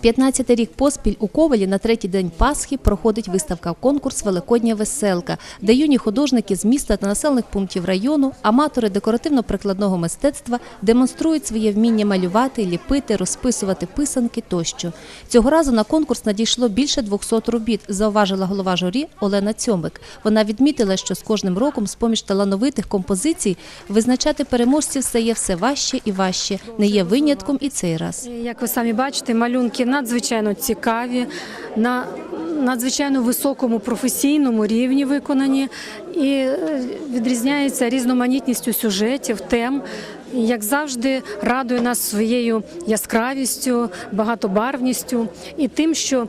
15 рік поспіль у Ковелі на третій день Пасхи проходить виставка конкурс Великодня веселка, де юні художники з міста та населених пунктів району, аматори декоративно-прикладного мистецтва демонструють своє вміння малювати, ліпити, розписувати писанки тощо. Цього разу на конкурс надійшло більше 200 робіт, зауважила голова журі Олена Цьомик. Вона відмітила, що з кожним роком з поміж талановитих композицій визначати переможців стає все важче і важче. Не є винятком і цей раз. Як ви самі бачите, малюнки надзвичайно цікаві, на надзвичайно високому професійному рівні виконані і е, відрізняються різноманітністю сюжетів, тем. Як завжди, радує нас своєю яскравістю, багатобарвністю і тим, що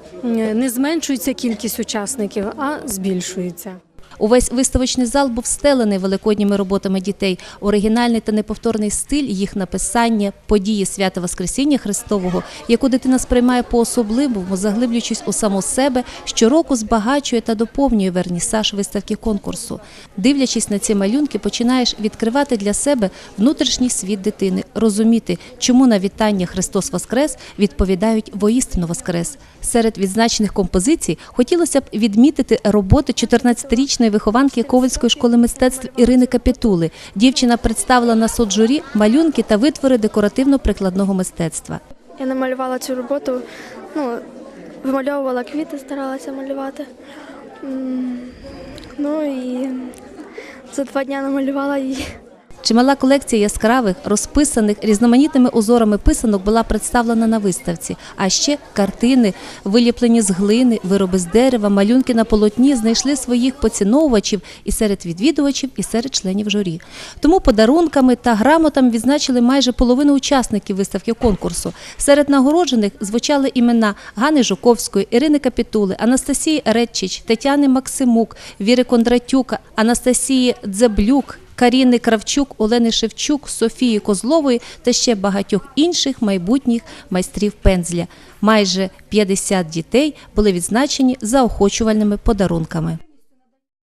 не зменшується кількість учасників, а збільшується. Увесь виставочний зал був стелений великодніми роботами дітей. Оригінальний та неповторний стиль їх написання, події свята Воскресіння Христового, яку дитина сприймає по-особливому, заглиблюючись у саму себе, щороку збагачує та доповнює вернісаж виставки конкурсу. Дивлячись на ці малюнки, починаєш відкривати для себе внутрішній світ дитини, розуміти, чому на вітання Христос Воскрес відповідають воістину Воскрес. Серед відзначених композицій хотілося б відмітити роботи 14-річної вихованки Ковальської школи мистецтв Ірини Капітули. Дівчина представила на соцжурі малюнки та витвори декоративно-прикладного мистецтва. Я намалювала цю роботу, ну, вимальовувала квіти, старалася малювати. Ну і за два дні намалювала її. Чимала колекція яскравих, розписаних різноманітними узорами писанок була представлена на виставці. А ще картини, виліплені з глини, вироби з дерева, малюнки на полотні знайшли своїх поціновувачів і серед відвідувачів, і серед членів журі. Тому подарунками та грамотами відзначили майже половину учасників виставки конкурсу. Серед нагороджених звучали імена Гани Жуковської, Ірини Капітули, Анастасії Редчич, Тетяни Максимук, Віри Кондратюка, Анастасії Дзеблюк. Каріни Кравчук, Олени Шевчук, Софії Козлової та ще багатьох інших майбутніх майстрів пензля. Майже 50 дітей були відзначені заохочувальними подарунками.